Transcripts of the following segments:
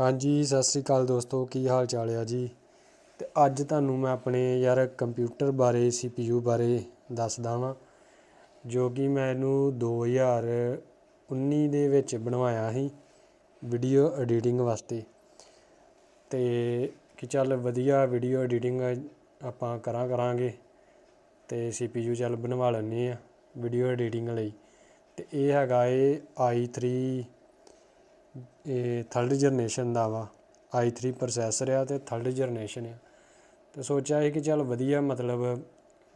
ਹਾਂਜੀ, ਸਤਿ ਸ੍ਰੀ ਅਕਾਲ ਦੋਸਤੋ, ਕੀ ਹਾਲ ਚਾਲ ਆ ਜੀ? ਤੇ ਅੱਜ ਤੁਹਾਨੂੰ ਮੈਂ ਆਪਣੇ ਯਾਰ ਕੰਪਿਊਟਰ ਬਾਰੇ CPU ਬਾਰੇ ਦੱਸਦਾ ਵਾਂ, ਜੋ ਕਿ ਮੈਂ ਇਹਨੂੰ 2019 ਦੇ ਵਿੱਚ ਬਣਵਾਇਆ ਸੀ ਵੀਡੀਓ ਐਡੀਟਿੰਗ ਵਾਸਤੇ। ਤੇ ਕਿ ਚੱਲ ਵਧੀਆ ਵੀਡੀਓ ਐਡੀਟਿੰਗ ਆਪਾਂ ਕਰਾਂ, ਕਰਾਂਗੇ। ਤੇ CPU ਚੱਲ ਬਣਵਾ ਲੈਂਦੇ ਆ ਵੀਡੀਓ ਐਡੀਟਿੰਗ ਲਈ। ਤੇ ਇਹ ਹੈਗਾ ਏ i3 ਇਹ ਥਰਡ ਜਨਰੇਸ਼ਨ ਦਾ ਵਾ i3 ਪ੍ਰੋਸੈਸਰ ਆ ਤੇ ਥਰਡ ਜਨਰੇਸ਼ਨ ਆ। ਤੇ ਸੋਚਿਆ ਸੀ ਕਿ ਚੱਲ ਵਧੀਆ ਮਤਲਬ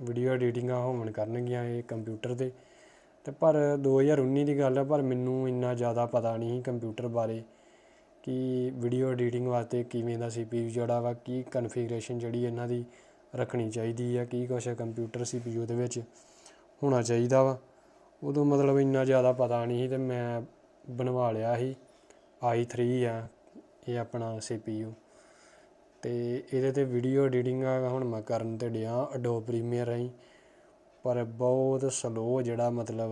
ਵੀਡੀਓ ਐਡੀਟਿੰਗਾਂ ਹੋਣ ਕਰਨਗੀਆਂ ਇਹ ਕੰਪਿਊਟਰ ਤੇ ਤੇ ਪਰ 2019 ਦੀ ਗੱਲ ਆ, ਪਰ ਮੈਨੂੰ ਇੰਨਾ ਜ਼ਿਆਦਾ ਪਤਾ ਨਹੀਂ ਕੰਪਿਊਟਰ ਬਾਰੇ ਕਿ ਵੀਡੀਓ ਐਡੀਟਿੰਗ ਵਾਸਤੇ ਕਿਵੇਂ ਦਾ CPU ਜਿਹੜਾ ਵਾ, ਕੀ ਕਨਫੀਗਰੇਸ਼ਨ ਜਿਹੜੀ ਇਹਨਾਂ ਦੀ ਰੱਖਣੀ ਚਾਹੀਦੀ ਆ, ਕੀ ਕੁਛ ਕੰਪਿਊਟਰ CPU ਦੇ ਵਿੱਚ ਹੋਣਾ ਚਾਹੀਦਾ ਵਾ। ਉਦੋਂ ਮਤਲਬ ਇੰਨਾ ਜ਼ਿਆਦਾ ਪਤਾ ਨਹੀਂ ਸੀ ਤੇ ਮੈਂ ਬਣਵਾ ਲਿਆ ਸੀ। I3 ਆ, ਇਹ ਆਪਣਾ CPU ਤੇ ਇਹਦੇ ਤੇ ਵੀਡੀਓ ਐਡੀਟਿੰਗ ਆ, ਹੁਣ ਮੈਂ ਕਰਨ ਤੇ ਡਿਆ ਅਡੋਬ ਪ੍ਰੀਮੀਅਰ ਰਾਹੀਂ। ਪਰ ਬਹੁਤ ਸਲੋ ਜਿਹੜਾ ਮਤਲਬ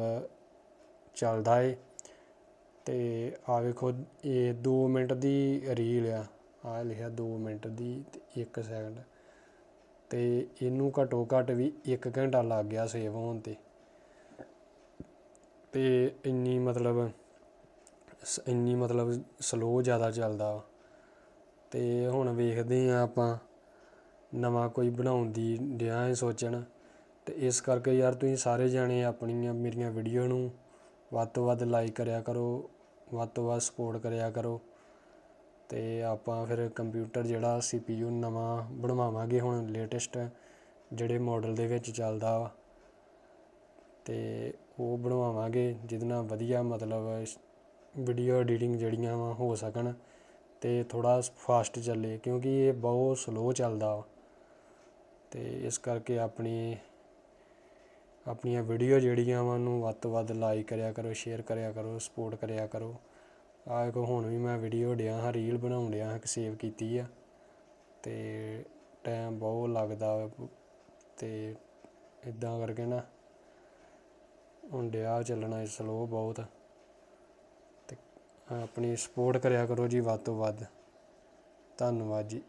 ਚੱਲਦਾ ਏ। ਤੇ ਆ ਵੇਖੋ, ਇਹ 2 ਮਿੰਟ ਦੀ ਰੀਲ ਆ। ਆ ਲਿਖਿਆ 2 ਮਿੰਟ ਦੀ ਤੇ 1 ਸੈਕਿੰਡ ਤੇ ਇਹਨੂੰ ਘਟੋ ਘੱਟ ਵੀ 1 ਘੰਟਾ ਲੱਗ ਗਿਆ ਸੇਵ ਹੋਣ ਤੇ। ਤੇ ਇੰਨੀ ਮਤਲਬ ਸ- ਇੰਨੀ ਮਤਲਬ ਸਲੋਅ ਜ਼ਿਆਦਾ ਚੱਲਦਾ ਵਾ। ਤੇ ਹੁਣ ਵੇਖਦੇ ਹਾਂ ਆਪਾਂ ਨਵਾਂ ਕੋਈ ਬਣਾਉਣ ਦੀ ਡਿਆ ਹੈ ਸੋਚਣ। ਅਤੇ ਇਸ ਕਰਕੇ ਯਾਰ ਤੁਸੀਂ ਸਾਰੇ ਜਾਣੇ ਆਪਣੀਆਂ ਮੇਰੀਆਂ ਵੀਡੀਓ ਨੂੰ ਵੱਧ ਤੋਂ ਵੱਧ ਲਾਈਕ ਕਰਿਆ ਕਰੋ, ਵੱਧ ਤੋਂ ਵੱਧ ਸਪੋਰਟ ਕਰਿਆ ਕਰੋ। ਅਤੇ ਆਪਾਂ ਫਿਰ ਕੰਪਿਊਟਰ ਜਿਹੜਾ ਸੀ ਪੀ ਯੂ ਨਵਾਂ ਬਣਵਾਵਾਂਗੇ ਹੁਣ ਲੇਟੈਸਟ ਜਿਹੜੇ ਮਾਡਲ ਦੇ ਵਿੱਚ ਚੱਲਦਾ ਵਾ। ਅਤੇ ਉਹ ਬਣਵਾਵਾਂਗੇ ਜਿਹਦੇ ਨਾਲ ਵਧੀਆ ਮਤਲਬ ਵੀਡੀਓ ਐਡੀਟਿੰਗ ਜਿਹੜੀਆਂ ਵਾ ਹੋ ਸਕਣ ਅਤੇ ਥੋੜ੍ਹਾ ਫਾਸਟ ਚੱਲੇ ਕਿਉਂਕਿ ਇਹ ਬਹੁਤ ਸਲੋਅ ਚੱਲਦਾ ਵਾ। ਅਤੇ ਇਸ ਕਰਕੇ ਆਪਣੀ, ਆਪਣੀਆਂ ਵੀਡੀਓ ਜਿਹੜੀਆਂ ਵਾ ਉਹਨੂੰ ਵੱਧ ਤੋਂ ਵੱਧ ਲਾਈਕ ਕਰਿਆ ਕਰੋ ਸ਼ੇਅਰ ਕਰਿਆ ਕਰੋ ਸਪੋਰਟ ਕਰਿਆ ਕਰੋ। ਆਹ ਦੇਖੋ, ਹੁਣ ਵੀ ਮੈਂ ਵੀਡੀਓ ਡਿਆ ਹਾਂ ਰੀਲ ਬਣਾਉਣ ਡਿਆ ਹਾਂ ਸੇਵ ਕੀਤੀ ਆ। ਤੇ ਟਾਈਮ ਬਹੁਤ ਲੱਗਦਾ ਵਾ। ਤੇ ਇਦਾਂ ਕਰਕੇ ਨਾ ਹੁਣ ਡਿਆ ਚੱਲਣਾ ਸਲੋ ਬਹੁਤ। ਆਪਣੀ ਸਪੋਰਟ ਕਰਿਆ ਕਰੋ ਜੀ ਵੱਧ ਤੋਂ ਵੱਧ। ਧੰਨਵਾਦ ਜੀ।